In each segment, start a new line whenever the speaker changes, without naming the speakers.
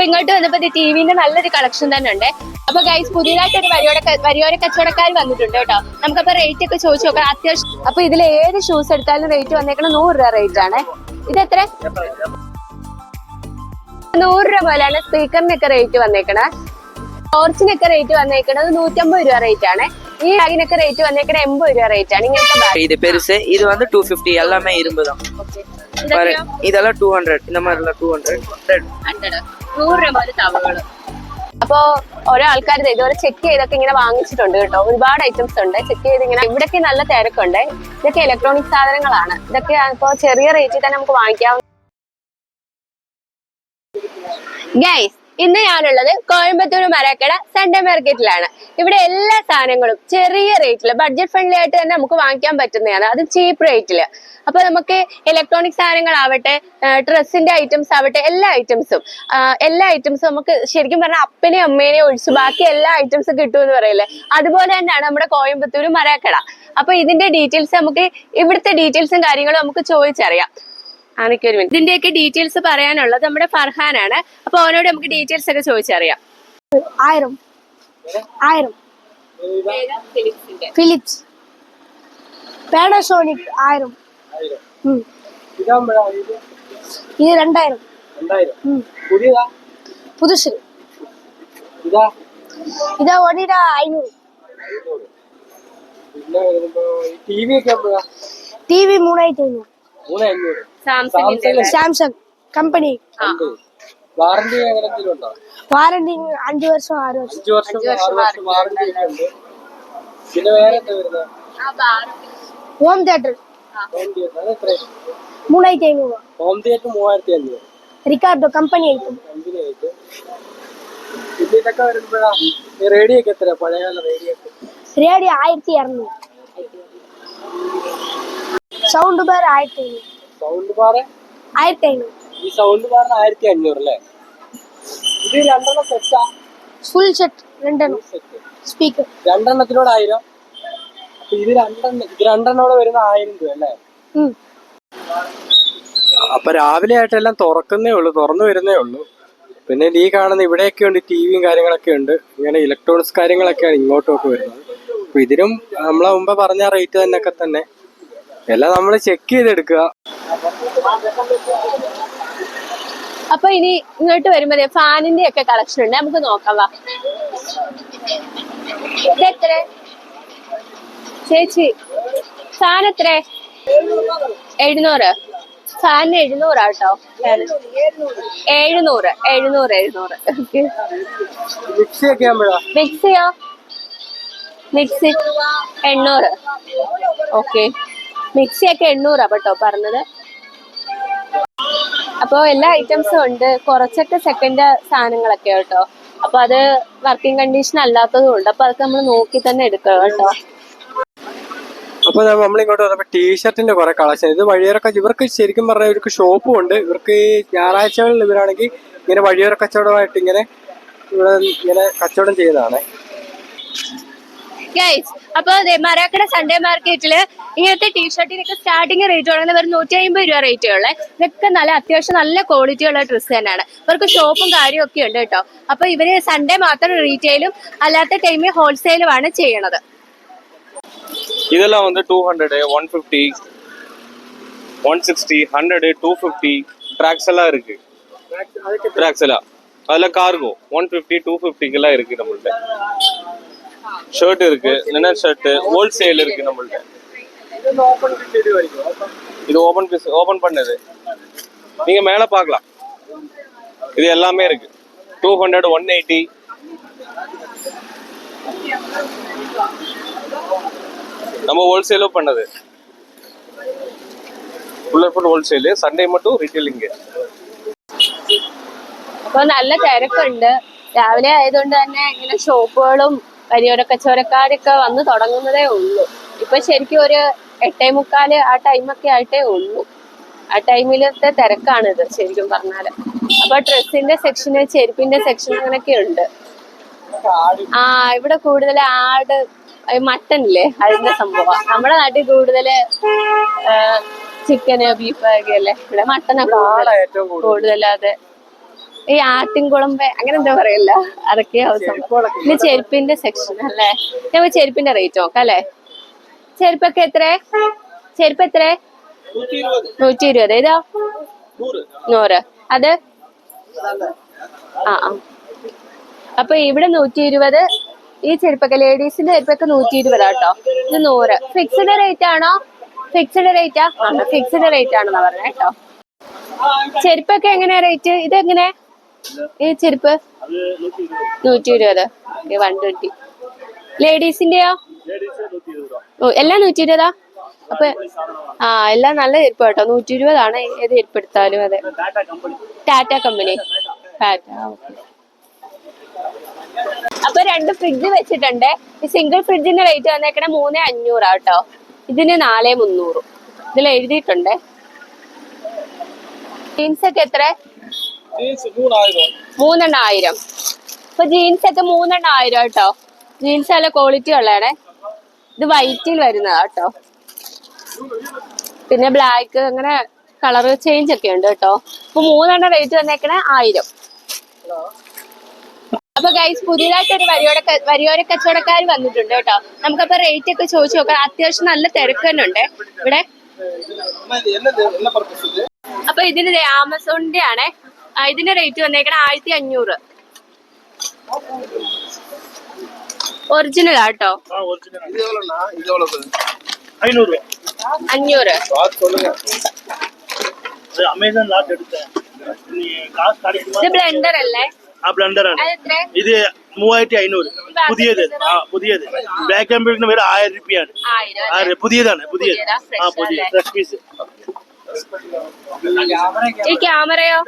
അപ്പൊ ഇങ്ങോട്ട് വന്നപ്പോ ടി വിന്റെ നല്ലൊരു കളക്ഷൻ തന്നെ ഉണ്ട് അപ്പൊ ഗൈസ് പുതിയതായിട്ട് ഒരു വരിയോര വരിയോര കച്ചവടക്കാർ വന്നിട്ടുണ്ട് കേട്ടോ നമുക്കപ്പോ റേറ്റ് ഒക്കെ ചോദിച്ചു നോക്കാം അത്യാവശ്യം അപ്പൊ ഇതിൽ ഏത് ഷൂസ് എടുത്താലും റേറ്റ് വന്നേക്കണ നൂറ് രൂപ റേറ്റ് ആണ് ഇത് എത്ര നൂറ് രൂപ പോലെയാണ് സ്പീക്കറിനൊക്കെ റേറ്റ് വന്നേക്കണേ ടോർച്ചിനൊക്കെ റേറ്റ് വന്നേക്കണത് നൂറ്റമ്പത് രൂപ റേറ്റ് ആണ് ഈ ബാഗിനൊക്കെ റേറ്റ് വന്നേക്കണ എൺപത് രൂപ റേറ്റ് ആണ് ഇങ്ങനത്തെ ബാഗ്
இது பெருசு இது வந்து டூ ஃபிஃப்டி எல்லாமே இரும்பு தான் பாரு இதெல்லாம் டூ ஹண்ட்ரட் இந்த மாதிரிலாம் டூ ஹண்ட்ரட் ஹண்ட்ரட்
ഹൺഡ്രഡ് നൂറ് രൂപ തവകൾ അപ്പോ ഓരോ ആൾക്കാർ ഇതുപോലെ ചെക്ക് ചെയ്തൊക്കെ ഇങ്ങനെ വാങ്ങിച്ചിട്ടുണ്ട് കേട്ടോ. ഒരുപാട് ഐറ്റംസ് ഉണ്ട്. ചെക്ക് ചെയ്ത് ഇങ്ങനെ ഇവിടൊക്കെ നല്ല തിരക്കുണ്ട്. ഇതൊക്കെ ഇലക്ട്രോണിക് സാധനങ്ങളാണ്. ഇതൊക്കെ ഇപ്പോ ചെറിയ റേറ്റിൽ തന്നെ നമുക്ക് വാങ്ങിക്കാം ഗൈസ് ഇന്ന് ഞാനുള്ളത് കോയമ്പത്തൂർ മരക്കട സൺഡേ മാർക്കറ്റിലാണ് ഇവിടെ എല്ലാ സാധനങ്ങളും ചെറിയ റേറ്റിൽ ബഡ്ജറ്റ് ഫ്രണ്ട്ലി ആയിട്ട് തന്നെ നമുക്ക് വാങ്ങിക്കാൻ പറ്റുന്നതാണ്. അത് ചീപ്പ് റേറ്റിൽ അപ്പൊ നമുക്ക് ഇലക്ട്രോണിക് സാധനങ്ങളാവട്ടെ ഡ്രസ്സിന്റെ ഐറ്റംസ് ആവട്ടെ എല്ലാ ഐറ്റംസും എല്ലാ ഐറ്റംസും നമുക്ക് ശരിക്കും പറഞ്ഞാൽ അപ്പനെയും അമ്മേനെയും ഒഴിച്ച് ബാക്കി എല്ലാ ഐറ്റംസും കിട്ടുമെന്ന് പറയില്ലേ? അതുപോലെ തന്നെയാണ് നമ്മുടെ കോയമ്പത്തൂർ മരക്കട. അപ്പൊ ഇതിന്റെ ഡീറ്റെയിൽസ് നമുക്ക് ഇവിടുത്തെ ഡീറ്റെയിൽസും കാര്യങ്ങളും നമുക്ക് ചോദിച്ചറിയാം. മിനിറ്റ്. ഇതിന്റെയൊക്കെ ഡീറ്റെയിൽസ് പറയാനുള്ളത് നമ്മുടെ ഫർഹാനാണ്. അപ്പൊ അവനോട് നമുക്ക് ഡീറ്റെയിൽസ് ഒക്കെ ചോദിച്ചറിയാം.
ആയിരം. ആയിരം. ഫിലിപ്സ്. പാനസോണിക് ആയിരം. ഉം. ഇത് രണ്ടായിരം. ഉം. ഇതാ? ഒന്നിര അഞ്ഞൂറ്.
ടി വി ഒക്കെ
ടി വി മൂന്നായിരത്തി അഞ്ഞൂറ്.
മൂന്ന് അഞ്ഞൂറ്.
സാംസങ്ങിന്റെ
സാംസങ് കമ്പനി.
വാറണ്ടി
വാറണ്ടി അഞ്ചു വർഷം ആറ് വർഷം.
പിന്നെ വേറെ
ഹോം തിയേറ്റർ. മൂവായിരത്തി അഞ്ഞൂറ്
ഹോം തിയേറ്റർ മൂവായിരത്തി അഞ്ഞൂറ്
റിക്കാർഡോ കമ്പനി ആയിട്ടും
കമ്പനി ആയിട്ട് പിന്നെ ഇതൊക്കെ വരുമ്പോഴാ റേഡിയോ ഒക്കെ എത്ര പഴയകാല റേഡിയോ
റേഡിയോ ആയിരത്തി അറുന്നൂറ്. സൗണ്ട് ബാർ ആയിരത്തി അഞ്ഞൂറ്.
സൗണ്ട് ബാർ
ആയിരത്തി അഞ്ഞൂറ്.
ഈ സൗണ്ട് ബാറിന് ആയിരത്തി അഞ്ഞൂറ് അല്ലേ? ഇത് രണ്ടെണ്ണം സെറ്റാ
ഫുൾ സെറ്റ് രണ്ടെണ്ണം.
സെറ്റ്
സ്പീക്കർ
രണ്ടെണ്ണത്തിനോട് ആയിരം. അപ്പൊ ഇത് രണ്ടെണ്ണം ഇത് രണ്ടെണ്ണോടെ വരുന്ന ആയിരം രൂപ അല്ലേ? അപ്പൊ രാവിലെ ആയിട്ടെല്ലാം തുറക്കുന്നേ ഉള്ളൂ തുറന്നു വരുന്നേ ഉള്ളൂ. പിന്നെ ഈ കാണുന്ന ഇവിടെയൊക്കെ ഉണ്ട് ടി വിയും കാര്യങ്ങളൊക്കെ ഉണ്ട്. ഇങ്ങനെ ഇലക്ട്രോണിക്സ് കാര്യങ്ങളൊക്കെയാണ് ഇങ്ങോട്ടൊക്കെ വരുന്നത്. അപ്പൊ ഇതിനും നമ്മളെ മുമ്പ് പറഞ്ഞ റേറ്റ് തന്നെയൊക്കെ തന്നെ. എല്ലാം നമ്മൾ ചെക്ക് ചെയ്തെടുക്കുക.
അപ്പൊ ഇനി ഇങ്ങോട്ട് വരുമ്പോ ഫാനിന്റെ ഒക്കെ കളക്ഷൻ ഉണ്ട്. നമുക്ക് നോക്കാം വാ. ഇതെത്ര? ചേച്ചി ഫാൻ എത്ര? എഴുന്നൂറ്. ഫാനിന് എഴുന്നൂറാ കേട്ടോ. എഴുന്നൂറ് എഴുന്നൂറ് എഴുന്നൂറ്. മിക്സിയോ മിക്സി എണ്ണൂറ്. ഓക്കെ മിക്സി ഒക്കെ എണ്ണൂറാ കേട്ടോ പറഞ്ഞത്. അപ്പൊ എല്ലാ ഐറ്റംസും ഉണ്ട്. കുറച്ചൊക്കെ സെക്കൻഡ് സാധനങ്ങളൊക്കെ കേട്ടോ. അപ്പൊ അത് വർക്കിംഗ് കണ്ടീഷൻ അല്ലാത്തതും ഉണ്ട്. അപ്പൊ അതൊക്കെ നമ്മൾ നോക്കി തന്നെ എടുക്കണം കേട്ടോ.
അപ്പൊ നമ്മളിങ്ങോട്ട് വന്നപ്പോ ടീഷർട്ടിന്റെ കുറെ കളക്ഷൻ ഇത് വഴിയോരക്ക ഇവർക്ക് ശരിക്കും പറഞ്ഞാൽ ഇവർക്ക് ഷോപ്പും ഉണ്ട്. ഇവർക്ക് ഞായറാഴ്ചകളിൽ ഇവരാണെങ്കിൽ ഇങ്ങനെ വഴിയോര കച്ചവടമായിട്ട് ഇങ്ങനെ ഇവിടെ ഇങ്ങനെ കച്ചവടം ചെയ്യുന്നതാണ്
ഗൈസ് അപ്പൊ ദേ മരാക്കട സൺഡേ മാർക്കറ്റില് ഇങ്ങനത്തെ ടീഷർട്ടിനൊക്കെ സ്റ്റാർട്ടിങ് റേറ്റ് തുടങ്ങുന്നത് വെറും നൂറ്റി അമ്പത് രൂപ റേറ്റ് ഉള്ളത് ഇതൊക്കെ നല്ല അത്യാവശ്യം നല്ല ക്വാളിറ്റി ഉള്ള ഡ്രസ്സ് തന്നെയാണ് ഇവർക്ക് ഷോപ്പും കാര്യവും ഒക്കെ ഉണ്ട് കേട്ടോ അപ്പൊ ഇവര് സൺഡേ മാത്രം റീറ്റെയിലും അല്ലാത്ത ടൈമിൽ ഹോൾസെയിലുമാണ് ചെയ്യണത്
இதெல்லாம் வந்து two hundred one fifty one sixty hundred two fifty tracks எல்லாம் இருக்கு ட்ராக்ஸ் எல்லாம் அதில் கார்கோ ஒன் ஃபிஃப்டி டூ ஃபிஃப்டிக்கெல்லாம் இருக்கு நம்மள்ட்ட ஷர்ட் இருக்கு லினர் ஷர்ட்டு ஹோல்சேல் இருக்கு நம்மள்ட்ட இது ஓபன் பீஸ் ஓபன் பண்ணது நீங்க மேலே பார்க்கலாம் இது எல்லாமே இருக்கு டூ ஹண்ட்ரட் ஒன் எயிட்டி நம்ம ஹோல்சேலும் பண்ணது full and full wholesale Sunday மட்டும் ரீட்டெயிலிங்க
അപ്പൊ നല്ല തിരക്കുണ്ട് രാവിലെ ആയതുകൊണ്ട് തന്നെ ഇങ്ങനെ ഷോപ്പുകളും വരിയോര കച്ചവടക്കാരൊക്കെ വന്ന് തുടങ്ങുന്നതേ ഉള്ളൂ. ഇപ്പൊ ശരിക്കും ഒരു എട്ടേ മുക്കാൽ ആ ടൈമൊക്കെ ആയിട്ടേ ഉള്ളൂ. ആ ടൈമിലത്തെ തിരക്കാണിത് ശരിക്കും പറഞ്ഞാൽ. അപ്പൊ ഡ്രസ്സിന്റെ സെക്ഷന് ചെരുപ്പിന്റെ സെക്ഷൻ അങ്ങനെയൊക്കെ ഉണ്ട്. ആ ഇവിടെ കൂടുതൽ ആട് മട്ടൻ ഇല്ലേ? അതിന്റെ സംഭവം. നമ്മുടെ നാട്ടിൽ കൂടുതൽ ചിക്കന് ബീഫ് ഒക്കെ അല്ലേ? ഇവിടെ മട്ടനൊക്കെ
കൂടുതൽ
അതെ ഈ ആട്ടിൻകുളമ്പ് അങ്ങനെ എന്താ പറയല്ല? അതൊക്കെ പിന്നെ ചെരുപ്പിന്റെ സെക്ഷൻ അല്ലേ? ഞങ്ങൾ ചെരുപ്പിന്റെ റേറ്റ് നോക്കാം അല്ലേ? ചെരുപ്പൊക്കെ എത്ര? ചെരുപ്പ് എത്ര? നൂറ്റി ഇരുപത് ഏതാ? നൂറ്. അത്? ആ ആ. അപ്പൊ ഇവിടെ നൂറ്റി ഇരുപത് ഈ ചെരുപ്പൊക്കെ ലേഡീസിന്റെ ചെരുപ്പൊക്കെ നൂറ്റി ഇരുപതാ കേട്ടോ. ഇത് നൂറ്. ഫിക്സ്ഡ് റേറ്റ് ആണോ? ഫിക്സ്ഡ് റേറ്റാ ഫിക്സ്ഡ് റേറ്റ് ആണെന്നാ പറഞ്ഞ കേട്ടോ. ചെരുപ്പൊക്കെ എങ്ങനെയാ റേറ്റ് ഇതെങ്ങനെ? ഈ ചെരുപ്പ്? നൂറ്റി ഇരുപത് വൺ ട്വന്റി ലേഡീസിന്റെയോ? ഓ എല്ലാം നൂറ്റി ഇരുപതാ അപ്പൊ ആ എല്ലാം നല്ല ചെരുപ്പ് കേട്ടോ. നൂറ്റി ഇരുപതാണ് ഏത് ചെരുപ്പ് എടുത്താലും അതെ. ടാറ്റ കമ്പനി. ടാറ്റ അപ്പൊ രണ്ട് ഫ്രിഡ്ജ് വെച്ചിട്ടുണ്ട്. സിംഗിൾ ഫ്രിഡ്ജിന്റെ റേറ്റ് വന്നേക്കണ മൂന്ന് അഞ്ഞൂറാ കേട്ടോ. ഇതിന് നാല് മുന്നൂറ്. ഇതിൽ എഴുതിയിട്ടുണ്ട്. ജീൻസ് ഒക്കെ എത്ര? മൂന്നെണ്ണം ആയിരം ഇപ്പൊ ജീൻസ് ഒക്കെ മൂന്നെണ്ണം ആയിരം കേട്ടോ. ജീൻസ് നല്ല ക്വാളിറ്റി ഉള്ളതാണേ. ഇത് വൈറ്റിൽ വരുന്നതാ കേട്ടോ. പിന്നെ ബ്ലാക്ക് അങ്ങനെ കളർ ചേഞ്ച് ഒക്കെ ഉണ്ട് കേട്ടോ. ഇപ്പൊ മൂന്നെണ്ണം റേറ്റ് വന്നേക്കണേ ആയിരം. അപ്പൊ ഗൈസ് പുതിയതായിട്ട് ഒരു വരിയോര വരിയോര കച്ചവടക്കാർ വന്നിട്ടുണ്ട് കേട്ടോ. നമുക്കപ്പൊ റേറ്റ് ഒക്കെ ചോദിച്ചു നോക്കാം. അത്യാവശ്യം നല്ല തിരക്ക് തന്നെ ഉണ്ട് ഇവിടെ അപ്പൊ ഇതിന് ആമസോണിന്റെ ആണേ ഇതിന്റെ റേറ്റ് വന്നേക്കണ ആയിരത്തി അഞ്ഞൂറ്. ഒറിജിനൽ ആട്ടോ അഞ്ഞൂറ് ഇത് ബ്ലെൻഡർ അല്ലേ? ആ
ബ്ലെൻഡർ ആണ്. ഇത് മൂവായിരത്തി അഞ്ഞൂറ് പുതിയത്. ആ പുതിയത്. ബ്ലാക്ക് ആൻഡ് ബ്ലാക്കിന് പേര്
ആയിരം
രൂപയാണ്.
ആയിരം
പുതിയതാണ്
പുതിയത്.
ആ
പുതിയ
ഫ്രഷ് പീസ്
ഈ ക്യാമറയോ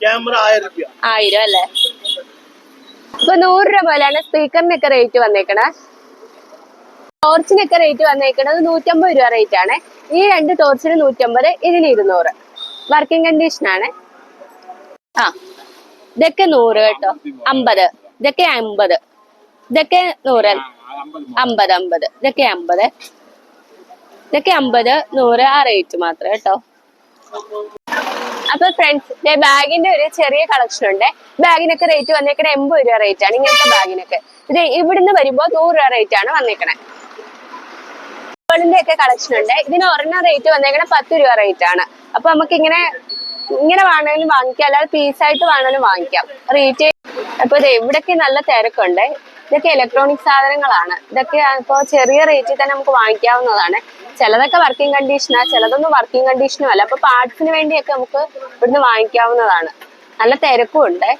ക്യാമറ ആയിരം രൂപ
ആയിരം അല്ലേ? ഇപ്പൊ നൂറ് രൂപ പോലെയാണ് സ്പീക്കറിനൊക്കെ റേറ്റ് വന്നേക്കണേ. ടോർച്ചിനൊക്കെ റേറ്റ് വന്നേക്കുന്നത് നൂറ്റമ്പത് രൂപ റേറ്റ് ആണ്. ഈ രണ്ട് ടോർച്ചിന് നൂറ്റമ്പത് ഇതിന് ഇരുന്നൂറ്. വർക്കിംഗ് കണ്ടീഷൻ ആണ്. ആ ഇതൊക്കെ നൂറ് കേട്ടോ. അമ്പത്. ഇതൊക്കെ അമ്പത്. ഇതൊക്കെ നൂറ്. അമ്പത് അമ്പത്. ഇതൊക്കെ അമ്പത്. ഇതൊക്കെ അമ്പത് നൂറ് ആ റേറ്റ് മാത്രം കേട്ടോ. അപ്പൊ ഫ്രണ്ട്സ് ബാഗിന്റെ ഒരു ചെറിയ കളക്ഷൻ ഉണ്ട്. ബാഗിനൊക്കെ റേറ്റ് വന്നേക്കണ എൺപത് രൂപ റേറ്റ് ആണ് ഇങ്ങനത്തെ ബാഗിനൊക്കെ. ഇത് ഇവിടുന്ന് വരുമ്പോ നൂറ് രൂപ റേറ്റ് ആണ് വന്നേക്കണേ. ഒക്കെ കളക്ഷൻ ഉണ്ട്. ഇതിന് ഒരെണ്ണം റേറ്റ് വന്നേക്കണ പത്ത് രൂപ റേറ്റ് ആണ്. അപ്പൊ നമുക്ക് ഇങ്ങനെ ഇങ്ങനെ വേണമെങ്കിലും വാങ്ങിക്കാം. അല്ലാതെ പീസായിട്ട് വേണമെങ്കിലും വാങ്ങിക്കാം. റേറ്റ് അപ്പൊ ഇത് ഇവിടൊക്കെ നല്ല തിരക്കുണ്ട്. ഇതൊക്കെ ഇലക്ട്രോണിക് സാധനങ്ങളാണ്. ഇതൊക്കെ ഇപ്പൊ ചെറിയ റേറ്റിൽ തന്നെ നമുക്ക് വാങ്ങിക്കാവുന്നതാണ്. ചിലതൊക്കെ വർക്കിംഗ് കണ്ടീഷനാ ചിലതൊന്നും വർക്കിംഗ് കണ്ടീഷനും അല്ല. അപ്പൊ പാർട്സിന് വേണ്ടിയൊക്കെ നമുക്ക് ഇവിടുന്ന് വാങ്ങിക്കാവുന്നതാണ്. നല്ല തിരക്കും ഉണ്ട്.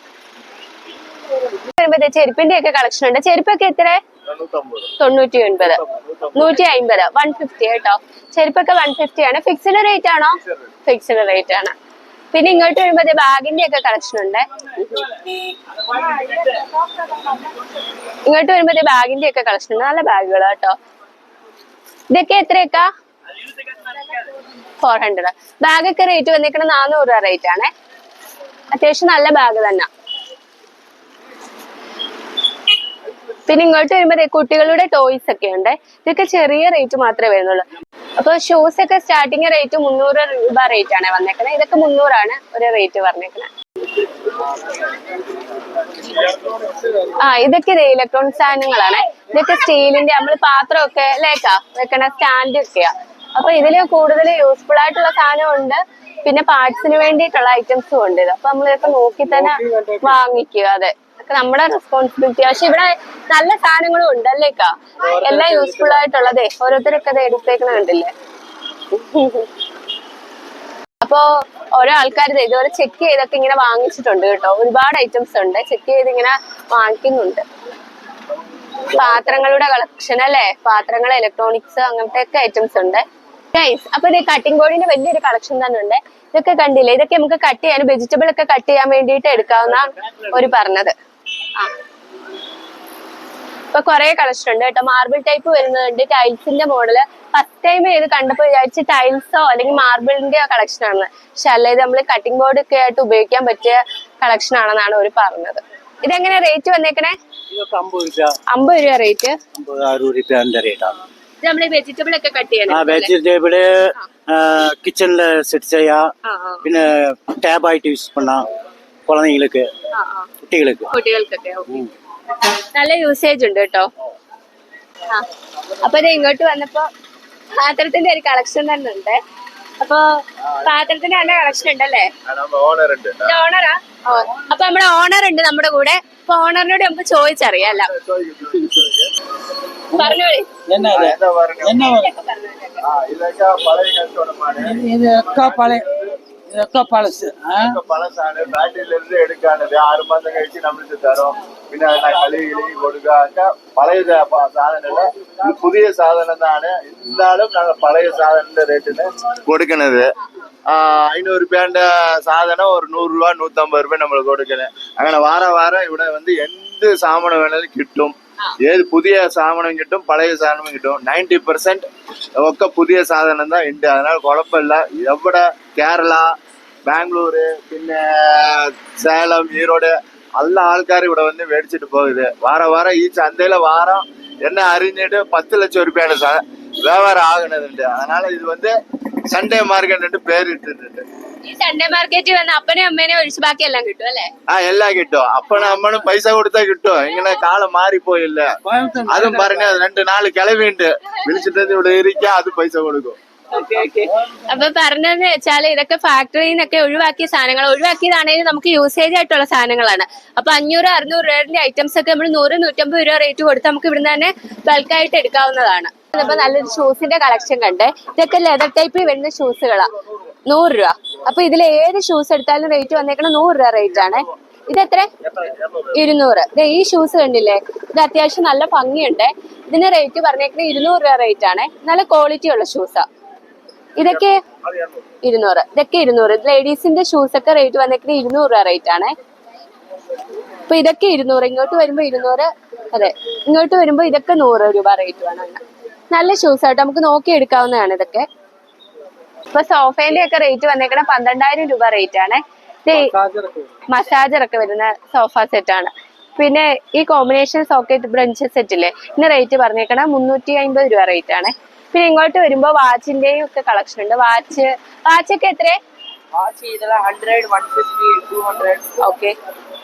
ചെരുപ്പിന്റെ ഒക്കെ കളക്ഷൻ ഉണ്ട്. ചെരുപ്പൊക്കെ എത്ര തൊണ്ണൂറ്റി ഒൻപത് നൂറ്റി അമ്പത് വൺ ഫിഫ്റ്റി കേട്ടോ. ചെരുപ്പൊക്കെ വൺ ഫിഫ്റ്റി ആണ്. ഫിക്സഡ് റേറ്റ് ആണോ? ഫിക്സഡ് റേറ്റ് ആണ്. പിന്നെ ഇങ്ങോട്ട് വരുമ്പോ ബാഗിന്റെ ഒക്കെ കളക്ഷൻ ഉണ്ട്. ഇങ്ങോട്ട് വരുമ്പോ ബാഗിന്റെ ഒക്കെ കളക്ഷൻ ഉണ്ട്. നല്ല ബാഗുകൾ കേട്ടോ. ഇതൊക്കെ എത്രയൊക്കെ? ഫോർ ഹൺഡ്രഡ് ബാഗൊക്കെ റേറ്റ് വന്നിരിക്കണ നാനൂറ് രൂപ റേറ്റ് ആണ്. അത്യാവശ്യം നല്ല ബാഗ് തന്നെ. പിന്നെ ഇങ്ങോട്ട് വരുമ്പോ കുട്ടികളുടെ ടോയ്സ് ഒക്കെ ഉണ്ട്. ഇതൊക്കെ ചെറിയ റേറ്റ് മാത്രമേ വരുന്നുള്ളൂ. അപ്പൊ ഷൂസ് ഒക്കെ സ്റ്റാർട്ടിങ് റേറ്റ് മുന്നൂറ് രൂപ റേറ്റ് ആണ് വന്നേക്കണേ. ഇതൊക്കെ മുന്നൂറാണ് ഒരു റേറ്റ് പറഞ്ഞേക്കണേ. ആ ഇതൊക്കെ ഇലക്ട്രോണിക് സാധനങ്ങളാണ്. ഇതൊക്കെ സ്റ്റീലിന്റെ നമ്മൾ പാത്രമൊക്കെ ലേക്കാ വെക്കണ സ്റ്റാൻഡ് ഒക്കെയാ. അപ്പൊ ഇതിൽ കൂടുതൽ യൂസ്ഫുൾ ആയിട്ടുള്ള സാധനം ഉണ്ട് പിന്നെ പാർട്സിന് വേണ്ടിയിട്ടുള്ള ഐറ്റംസും ഉണ്ട്. ഇത് അപ്പൊ നമ്മൾ ഇതൊക്കെ നോക്കി തന്നെ വാങ്ങിക്കുക. അതെ. നമ്മുടെ റെസ്പോൺസിബിലിറ്റി പക്ഷെ ഇവിടെ നല്ല സാധനങ്ങളും ഉണ്ട് അല്ലേക്കാ എല്ലാം യൂസ്ഫുൾ ആയിട്ടുള്ളതേ. ഓരോരുത്തരൊക്കെ അത് എടുത്തേക്കണ കണ്ടില്ലേ? അപ്പോ ഓരോ ആൾക്കാർ ഇതുപോലെ ചെക്ക് ചെയ്തൊക്കെ ഇങ്ങനെ വാങ്ങിച്ചിട്ടുണ്ട് കേട്ടോ. ഒരുപാട് ഐറ്റംസ് ഉണ്ട്. ചെക്ക് ചെയ്ത് ഇങ്ങനെ വാങ്ങിക്കുന്നുണ്ട്. പാത്രങ്ങളുടെ കളക്ഷൻ അല്ലേ? പാത്രങ്ങൾ ഇലക്ട്രോണിക്സ് അങ്ങനത്തെ ഒക്കെ ഐറ്റംസ് ഉണ്ട്. ഗൈസ് അപ്പൊ ഇത് കട്ടിംഗ് ബോർഡിന്റെ വലിയൊരു കളക്ഷൻ തന്നെ ഉണ്ട്. ഇതൊക്കെ കണ്ടില്ലേ? ഇതൊക്കെ നമുക്ക് കട്ട് ചെയ്യാൻ വെജിറ്റബിൾ ഒക്കെ കട്ട് ചെയ്യാൻ വേണ്ടിയിട്ട് എടുക്കാവുന്ന ഒരു പറഞ്ഞത്. ആ. ഇപ്പൊ കുറെ കളക്ഷൻ ഉണ്ട് കേട്ടോ. മാർബിൾ ടൈപ്പ് വരുന്നുണ്ട് ടൈൽസിന്റെ മോഡൽ ഫസ്റ്റ് ടൈം ഇത് കണ്ടപ്പോൾ വിചാരിച്ച് ടൈൽസോ അല്ലെങ്കിൽ മാർബിളിന്റെ കളക്ഷൻ ആണ്. പക്ഷെ അല്ല ഇത് നമ്മൾ കട്ടിംഗ് ബോർഡ് ഒക്കെ ആയിട്ട് ഉപയോഗിക്കാൻ പറ്റിയ കളക്ഷൻ ആണെന്നാണ് അവർ പറഞ്ഞത്. ഇതെങ്ങനെയാ റേറ്റ് വന്നേക്കണേ?
അമ്പത് രൂപ.
റേറ്റ് വെജിറ്റബിൾ ഒക്കെ കട്ട്
ചെയ്യണം വെജിറ്റബിൾ கிச்சன்ல செட்
செய்யா பின்ன
டேப்
ஆயிட்டு யூஸ் നല്ല യൂസേജ് ഉണ്ട് കേട്ടോ. ആ. അപ്പൊ ഇത് ഇങ്ങോട്ട് വന്നപ്പോ പാത്രത്തിന്റെ ഒരു കളക്ഷൻ തന്നെ ഉണ്ട്. അപ്പൊ പാത്രത്തിന്റെ നല്ല കളക്ഷൻ ഉണ്ടല്ലേ? ഓണറാ അപ്പൊ നമ്മുടെ ഓണർ ഉണ്ട് നമ്മുടെ കൂടെ. അപ്പൊ ഓണറിനോട് നമുക്ക് ചോദിച്ചറിയാല്ല പറഞ്ഞോളി. ഇതൊക്കെ പറഞ്ഞോളി.
ഇതൊക്കെ പഴയ இதெல்லாம் பழசு
பழசான பேட்டரியில இருந்து எடுக்கானது. ஆறு மாசம் கழிச்சு நம்மளுக்கு தரும். பின்னாடி கழுவி கொடுக்காங்க பழைய சாதனை புதிய சாதனம் தானே. இருந்தாலும் நாங்க பழைய சாதன ரேட்டுன்னு கொடுக்கணுது ஐநூறு ரூபாண்ட சாதனம் ஒரு நூறுரூவா நூற்றம்பது ரூபாய் நம்மளுக்கு கொடுக்கணும் அங்கே வார வாரம் இவட வந்து எந்த சாமானம் வேணாலும் கிட்டும். ఏది పుదియ സാധനം കിട്ടും പഴയ സാധനം കിട്ടും നയൻറ്റി പെർസെന്റ് ഒക്കെ പുതിയ സാധനം தான் ഉണ്ട് அதனால കുഴപ്പമില്ല എവിടെ കേരള ബാംഗ്ലൂര് പിന്നെ சேலம் ஈரோடு നല്ല ആൾക്കാർ ഇവിടെ വന്ന് മേടിച്ചിട്ട് പോകുന്നത് വാര വാരം ഈ ചന്തയിലെ വാരം എന്നെ അറിഞ്ഞിട്ട് പത്ത് ലക്ഷം രൂപയാണ് வியாபாரம் ஆகினதுண்டு அதனால இது வந்து சண்டே மார்க்கெட் பேர் இட்டுட்டு
ഈ സൺഡേ മാർക്കറ്റിൽ വന്ന അപ്പനെ അമ്മേനെ ഒഴിച്ച് ബാക്കി എല്ലാം കിട്ടും അല്ലേ?
ആ എല്ലാം കിട്ടും. അപ്പനും അമ്മനും പൈസ കൊടുത്താൽ കിട്ടും. ഇങ്ങനെ കാലം മാറിപ്പോയില്ല. അതും പറഞ്ഞ രണ്ട് നാല് കിളവിണ്ട് വിളിച്ചിട്ട് ഇവിടെ ഇരിക്കാം അത് പൈസ കൊടുക്കും.
അപ്പൊ പറഞ്ഞതെന്ന് വെച്ചാൽ ഇതൊക്കെ ഫാക്ടറിയിൽ നിന്നൊക്കെ ഒഴിവാക്കിയ സാധനങ്ങൾ ഒഴിവാക്കിയതാണെങ്കിൽ നമുക്ക് യൂസേജ് ആയിട്ടുള്ള സാധനങ്ങളാണ്. അപ്പൊ അഞ്ഞൂറ് അറുന്നൂറ് രൂപയുടെ ഐറ്റംസ് ഒക്കെ നമ്മൾ നൂറ് നൂറ്റമ്പത് രൂപ റേറ്റ് കൊടുത്ത് നമുക്ക് ഇവിടുന്ന് തന്നെ ബൾക്കായിട്ട് എടുക്കാവുന്നതാണ്. ഇപ്പൊ നല്ലൊരു ഷൂസിന്റെ കളക്ഷൻ കണ്ടേ. ഇതൊക്കെ ലെതർ ടൈപ്പിൽ വരുന്ന ഷൂസുകളാ നൂറ് രൂപ. അപ്പൊ ഇതിൽ ഏത് ഷൂസ് എടുത്താലും റേറ്റ് വന്നേക്കണം നൂറ് രൂപ റേറ്റ് ആണ്. ഇത് എത്ര? ഇരുന്നൂറ്. ദേ ഈ ഷൂസ് കണ്ടില്ലേ? ഇത് അത്യാവശ്യം നല്ല ഭംഗിയുണ്ട്. ഇതിന് റേറ്റ് പറഞ്ഞേക്കുന്നത് ഇരുന്നൂറ് രൂപ റേറ്റ് ആണ്. നല്ല ക്വാളിറ്റി ഉള്ള ഷൂസാ ഇതൊക്കെ ഇരുന്നൂറ്. ഇതൊക്കെ ഇരുന്നൂറ്. ലേഡീസിന്റെ ഷൂസ് ഒക്കെ റേറ്റ് വന്നേക്കുന്നത് ഇരുന്നൂറ് രൂപ റേറ്റ് ആണ്. അപ്പൊ ഇതൊക്കെ ഇരുന്നൂറ്. ഇങ്ങോട്ട് വരുമ്പോ ഇരുന്നൂറ്. അതെ ഇങ്ങോട്ട് വരുമ്പോ ഇതൊക്കെ നൂറ് രൂപ റേറ്റ് വേണം. നല്ല ഷൂസ് ആയിട്ട് നമുക്ക് നോക്കി എടുക്കാവുന്നതാണ് ഇതൊക്കെ. ഇപ്പൊ സോഫേന്റെ ഒക്കെ റേറ്റ് വന്നേക്കണ പന്ത്രണ്ടായിരം രൂപ റേറ്റ് ആണ് മസാജർ ഒക്കെ വരുന്ന സോഫ സെറ്റ് ആണ് പിന്നെ ഈ കോമ്പിനേഷൻ സോക്കറ്റ് ബ്രഞ്ച് സെറ്റില്ലേ ഇതിന് റേറ്റ് പറഞ്ഞേക്കണ മുന്നൂറ്റി അമ്പത് രൂപ റേറ്റ് ആണ് പിന്നെ ഇങ്ങോട്ട് വരുമ്പോ വാച്ചിന്റെയും ഒക്കെ കളക്ഷൻ ഉണ്ട് വാച്ച് വാച്ച് ഒക്കെ എത്ര
வாட்ச் இதெல்லாம் hundred one fifty two hundred
okay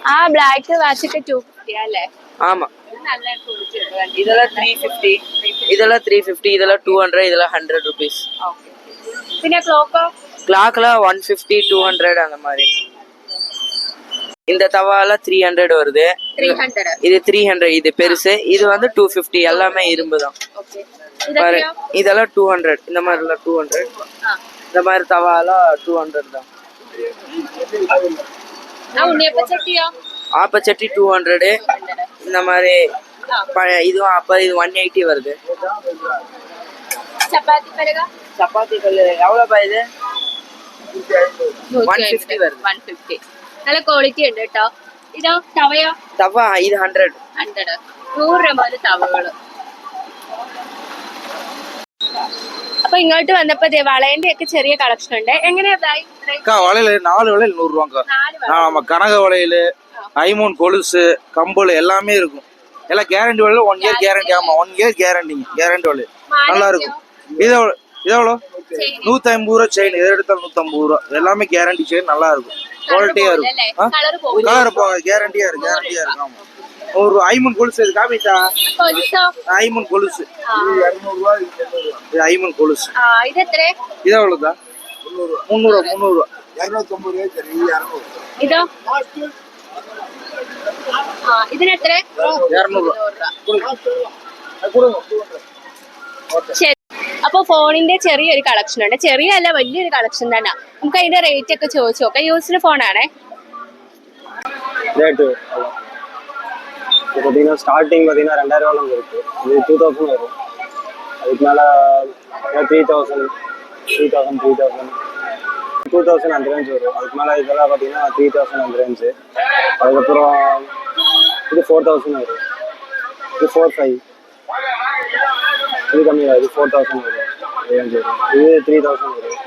ആ ബ്ലാക്ക് വാച്ച് ഒക്കെ ടു ഫിഫ്റ്റി അല്ലേ
ஆமா
ഇത് നല്ല ക്വാളിറ്റി ഉണ്ട് കണ്ടോ?
இதெல்லாம் த்ரீ ஃபிஃப்டி இதெல்லாம் த்ரீ ஃபிஃப்டி இதெல்லாம் டூ ஹண்ட்ரட் இதெல்லாம் ஹண்ட்ரட் ருபீஸ்
Okay. பின்ன கிளாக்கா
கிளாக்ல ஒன் ஃபிஃப்டி டூ ஹண்ட்ரட் அந்த மாதிரி. இந்த தவால த்ரீ ஹண்ட்ரட் வருது. இது த்ரீ ஹண்ட்ரட் இது பெருசு. இது வந்து டூ ஃபிஃப்டி எல்லாமே இரும்பு தான். பாரு இதெல்லாம் டூ ஹண்ட்ரட் இந்த மாதிரிலாம் டூ ஹண்ட்ரட் இந்த மாதிரி தவாலாம் டூ ஹண்ட்ரட் தான். ஆப்பச்சட்டி டூ ஹண்ட்ரடு இந்த மாதிரி இதுவும் அப்ப இது ஒன் எயிட்டி வருது.
ചപ്പാത്തി പലക
சப்பாத்தி கல் எவ்வளோப்பா இது 150 வருது.
വൺ ഫിഫ്റ്റി നല്ല ക്വാളിറ്റി ഉണ്ട് കേട്ടോ ഇതോ തവയോ
தவா இது ஹண்ட்ரட்
ഹൺഡ്രഡ് നൂറ് രൂപ മുതൽ തവകള് അപ്പൊ ഇങ്ങോട്ട് വന്നപ്പോ ദേ വളയന്റെ ഒക്കെ ചെറിയ കളക്ഷൻ ഉണ്ട് എങ്ങനെയാ ഇതായി?
அக்கா வளையல் நாலு வளையல் நூறு ரூபாங்க்கா
നാല് വള.
ஆமா கனக வளையல் ஐமோன் கொலுசு கம்பல் எல்லாமே இருக்கும் எல்லாம் கேரண்டி வளையல் ஒன் இயர் கேரண்டி ஆமா ஒன் இயர் கேரண்டிங்க கேரண்டி வளையல் நல்லா இருக்கும் இது இது எவ்வளோ? நூற்றி ஐம்பது ரூபா செயின் எதை எடுத்தாலும் நூற்றம்பது ரூபா. எல்லாமே கேரண்டி செயின் நல்லா இருக்கும்.
குவாலிட்டியாக
இருக்கும். கலர் போகாது. கேரண்டியாக இருக்கு கேரண்டியாக இருக்கும். ஒரு ஐமன் கொலுசு இது.
காமிச்சா?
ஐமன் கொலுசு. இது ஐமன் கொலுசு. இது முந்நூறு முந்நூறு முந்நூறுவா
இரநூத்தொம்பது ரூபாய் இரநூறுவா கொடுங்க கொடுங்க.
ஓகே ആ ഇതിനെത്ര
இரநூறுவா
ശരി അപ്പൊ ഫോണിന്റെ ചെറിയൊരു കളക്ഷൻ ഉണ്ട് ചെറിയല്ല വലിയൊരു കളക്ഷൻ തന്നെ നമുക്ക് അതിന്റെ റേറ്റ് ഒക്കെ ചോദിച്ചു നോക്കാം യൂസ്ഡ് ഫോണാണേ
ரேட்டு இப்போ பார்த்தீங்கன்னா ஸ்டார்டிங் பார்த்தீங்கன்னா ரெண்டாயிரம் ரூபாய் இருக்கு இது டூ தௌசண்ட் வரும் அதுக்கு மேலே three thousand three thousand three thousand two thousand அந்த ரேஞ்ச் வரும் அதுக்கு மேலே இதெல்லாம் பார்த்தீங்கன்னா த்ரீ தௌசண்ட் அந்த ரேஞ்சு அதுக்கப்புறம் இது ஃபோர் தௌசண்ட் வரும் இது ஃபோர் ஃபைவ் இது கம்மியாக இது ஃபோர் தௌசண்ட் வரும். ரேஞ்ச் வரும் இது த்ரீ தௌசண்ட் வரும்.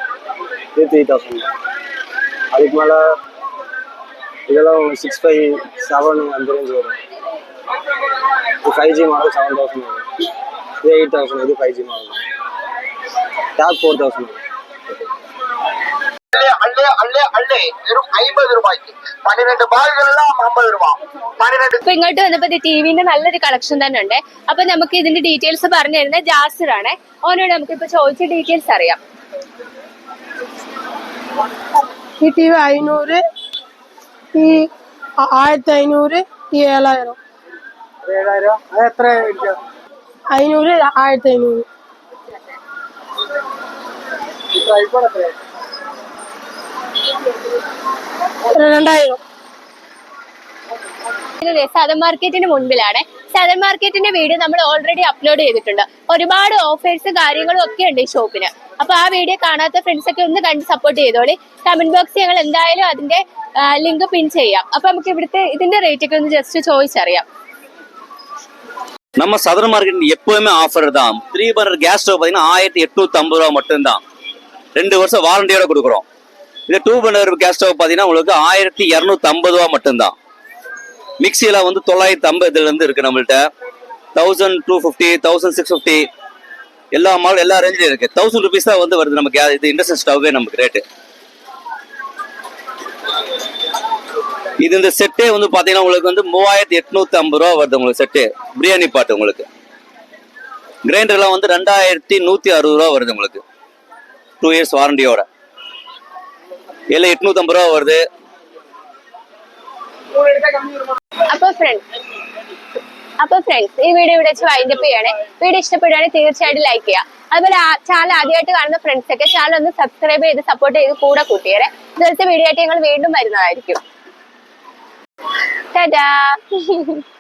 இது த்ரீ தௌசண்ட் அதுக்கு மேலே இதெல்லாம் சிக்ஸ் ஃபைவ் செவன் அந்த ரேஞ்ச் வரும். இது five G model seven thousand வரும். இது எயிட் தௌசண்ட் இது five G model tab four thousand வரும்.
ഇങ്ങോട്ട് വന്നപ്പോ ടിവിന്റെ നല്ലൊരു കളക്ഷൻ തന്നെ ഉണ്ട്. അപ്പൊ നമുക്ക് ഇതിന്റെ ഡീറ്റെയിൽസ് പറഞ്ഞു തരുന്നത് ജാസിർ ആണ്. ഓനോട് നമുക്ക് ഇപ്പൊ ചോദിച്ച ഡീറ്റെയിൽസ് അറിയാം.
ഈ ടി വി അഞ്ഞൂറ് ഈ ആയിരത്തി അഞ്ഞൂറ് ഈ ഏഴായിരം.
ഏഴായിരം? അത്
ആയിരത്തി അഞ്ഞൂറ്. രണ്ടായിരം
ഇത് സദൻ മാർക്കറ്റിന് മുൻപിലാണ് സദൻ മാർക്കറ്റിന്റെ വീഡിയോ നമ്മൾ ഓൾറെഡി അപ്ലോഡ് ചെയ്തിട്ടുണ്ട് ഒരുപാട് ഓഫേഴ്സ് കാര്യങ്ങളും ഒക്കെ ഉണ്ട് ഈ ഷോപ്പിന് അപ്പൊ ആ വീഡിയോ കാണാത്ത ഫ്രണ്ട്സ് ഒക്കെ ഒന്ന് കണ്ട് സപ്പോർട്ട് ചെയ്തോളി കമന്റ് ബോക്സ് ഞങ്ങൾ എന്തായാലും അതിന്റെ ലിങ്ക് പിൻ ചെയ്യാം അപ്പൊ നമുക്ക് ഇവിടുത്തെ ഇതിന്റെ റേറ്റ് ഒക്കെ ഒന്ന് ജസ്റ്റ് ചോദിച്ചറിയാം
நம்ம சதர் மார்க்கெட் எப்பவுமே ஆஃபர் தான் த்ரீ பர்னர் கேஸ் ஸ்டவ் பார்த்தீங்கன்னா ஆயிரத்தி எட்நூத்தி ஐம்பது ரூபா மட்டும்தான் ரெண்டு வருஷம் வாரண்டியோட கொடுக்குறோம் இந்த டூ பர்னர் கேஸ் ஸ்டவ் பார்த்தீங்கன்னா உங்களுக்கு ஆயிரத்தி இரநூத்தி ஐம்பது ரூபா மட்டும்தான். மிக்சியில் வந்து தொள்ளாயிரத்தி ஐம்பதுலேருந்து இருக்குது நம்மள்கிட்ட thousand two fifty thousand six fifty எல்லா மாடல் எல்லா ரேஞ்சிலும் இருக்குது தௌசண்ட் ருபீஸ் தான் வந்து வருது நமக்கு. இது இண்டக்ஷன் ஸ்டவ்வே நமக்கு ரேட்டு இது இந்த செட்டே வந்து பார்த்தீங்கன்னா உங்களுக்கு வந்து மூவாயிரத்தி எட்நூத்தி ஐம்பது ரூபா வருது உங்களுக்கு செட்டு பிரியாணி பாட்டு உங்களுக்கு. கிரைண்டர்லாம் வந்து ரெண்டாயிரத்தி நூற்றி அறுபது ரூபா வருது உங்களுக்கு. டூ இயர்ஸ் வாரண்டியோட எல்லாம் எட்நூத்தி ஐம்பது ரூபா வருது
അപ്പൊ ഫ്രണ്ട്സ് അപ്പൊ ഫ്രണ്ട്സ് ഈ വീഡിയോ ഇവിടെ വെച്ച് വൈൻഡപ്പ് ചെയ്യണേ വീഡിയോ ഇഷ്ടപ്പെടുകയാണെങ്കിൽ തീർച്ചയായിട്ടും ലൈക്ക് ചെയ്യുക അതുപോലെ ചാനൽ ആദ്യമായിട്ട് കാണുന്ന ഫ്രണ്ട്സ് ഒക്കെ ചാനൽ ഒന്ന് സബ്സ്ക്രൈബ് ചെയ്ത് സപ്പോർട്ട് ചെയ്ത് കൂടെ കൂട്ടിയേരെ ഇതുപോലത്തെ വീഡിയോ ആയിട്ട് ഞങ്ങൾ വീണ്ടും വരുന്നതായിരിക്കും ടാറ്റാ